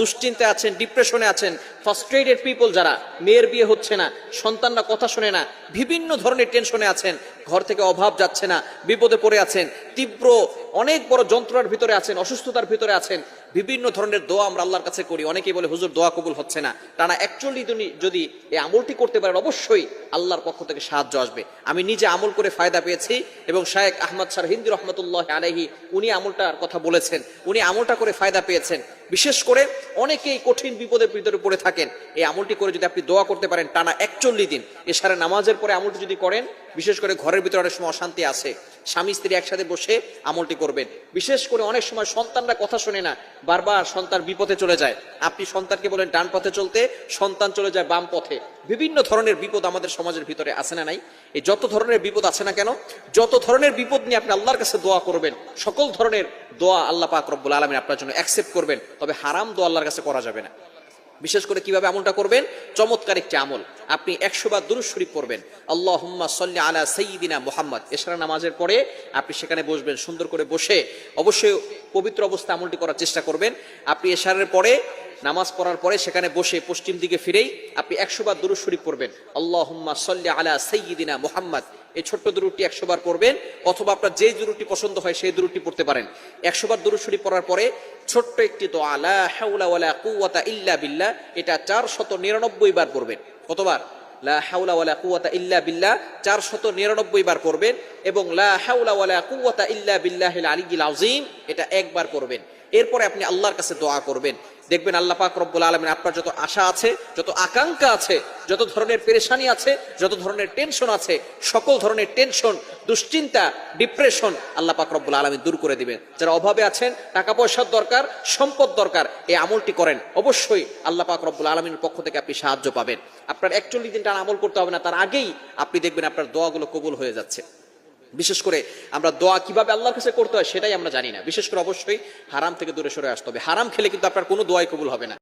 দুশ্চিন্তায় আছেন ডিপ্রেশনে আছেন ফার্স্ট্রেটেড পিপল যারা, মেয়ের বিয়ে হচ্ছে না, সন্তানরা কথা শোনে না, বিভিন্ন ধরনের টেনশনে আছেন ঘর থেকে অভাব যাচ্ছে না, বিপদে পড়ে আছেন, তীব্র অনেক বড় যন্ত্রণার ভিতরে আছেন, অসুস্থতার ভিতরে আছেন, বিভিন্ন ধরনের দোয়া আমরা আল্লাহর কাছে করি, অনেকেই বলে, হুজুর, দোয়া কবুল হচ্ছে না। টানা অ্যাকচুয়ালি যদি এই আমলটি করতে পারেন, অবশ্যই আল্লাহর পক্ষ থেকে সাহায্য আসবে। আমি নিজে আমল করে ফায়দা পেয়েছি এবং শায়েক আহমদ সার হিন্দি রহমতুল্লাহ আলহি উনি আমলটার কথা বলেছেন, উনি আমলটা করে ফায়দা পেয়েছেন। বিশেষ করে অনেকেই কঠিন বিপদের ভিতরে পড়ে থাকেন। এই আমলটি করে যদি আপনি দোয়া করতে পারেন, টানা একচল্লিশ দিন। এছাড়া নামাজের পরে আমলটি যদি করেন, বিশেষ করে ঘরের ভিতরে অনেক সময় অশান্তি আছে। স্বামী, স্ত্রী একসাথে বসে আমলটি করবেন। বিশেষ করে অনেক সময় সন্তানরা কথা শোনে না, বারবার সন্তান বিপথে চলে যায়। আপনি সন্তানকে বলেন, ডান পথে চলতে। সন্তান চলে যায় বাম পথে। বিভিন্ন ধরনের বিপদ আমাদের সমাজের ভিতরে আছে না নাই? এই যত ধরনের বিপদ আছে না কেন? যত ধরনের বিপদ নিয়ে আপনি আল্লাহর কাছে দোয়া করবেন, সকল ধরনের দোয়া আল্লাহ পাক রব্বুল আলমিন আপনার জন্য অ্যাকসেপ্ট করবেন। তবে হারাম দোয়া আল্লাহর কাছে করা যাবে না। বিশেষ করে কীভাবে আমলটা করবেন? চমৎকার একটি আমল। আপনি একশো বার দুরুজ শরীফ পড়বেন। আল্লাহ হুম্মা সাল্লি আলা সঈদিনা মোহাম্মদ। এছাড়া নামাজের পরে আপনি সেখানে বসবেন, সুন্দর করে বসে অবশ্যই পবিত্র অবস্থা আমলটি করার চেষ্টা করবেন। আপনি এশারের পরে, নামাজ পড়ার পরে সেখানে বসে পশ্চিম দিকে ফিরেই আপনি একশো বার দুরুজ শরীফ পড়বেন। আল্লাহ হুম্মা সাল্লি আলা সঈদিনা মোহাম্মদ। এই ছোট্ট দুরুটি একশো বার পড়বেন, অথবা আপনার যে দুরুটি পছন্দ হয় সেই দুরুটি পড়তে পারেন। একশো বার দুরুদ শরীফ পড়ার পরে ছোট্ট একটি দোয়া, লা হাওলা ওয়ালা কুওয়াতা ইল্লা বিল্লাহ, এটা চার শত নিরানব্বই বার পড়বেন। কতবার? লা ইল্লা নিরানব্বই বার এবং লা কুওয়াতা ইল্লা এটা একবার পড়বেন। এরপরে আপনি আল্লাহর কাছে দোয়া করবেন। দেখবেন আল্লাহ পাক রব্বুল আলমিন আপনার যত আশা আছে, যত আকাঙ্ক্ষা আছে, যত ধরনের পেরেশানি আছে, যত ধরনের টেনশন আছে, সকল ধরনের টেনশন দুশ্চিন্তা ডিপ্রেশন আল্লাহ পাক রব্বুল আলমিন দূর করে দিবেন। যারা অভাবে আছেন টাকা পয়সার দরকার, সম্পদ দরকার, এই আমলটি করেন। অবশ্যই আল্লাহ পাক রব্বুল আলমিনের পক্ষ থেকে আপনি সাহায্য পাবেন। আপনার একচল্লিশ দিন টানা আমল করতে হবে না, তার আগেই আপনি দেখবেন আপনার দোয়াগুলো কবুল হয়ে যাচ্ছে। বিশেষ করে আমরা দোয়া কীভাবে আল্লাহর কাছে করতে হয় সেটাই আমরা জানি না। বিশেষ করে অবশ্যই হারাম থেকে দূরে সরে আসতে হবে। হারাম খেলে কিন্তু আপনার কোনো দোয়াই কবুল হবে না।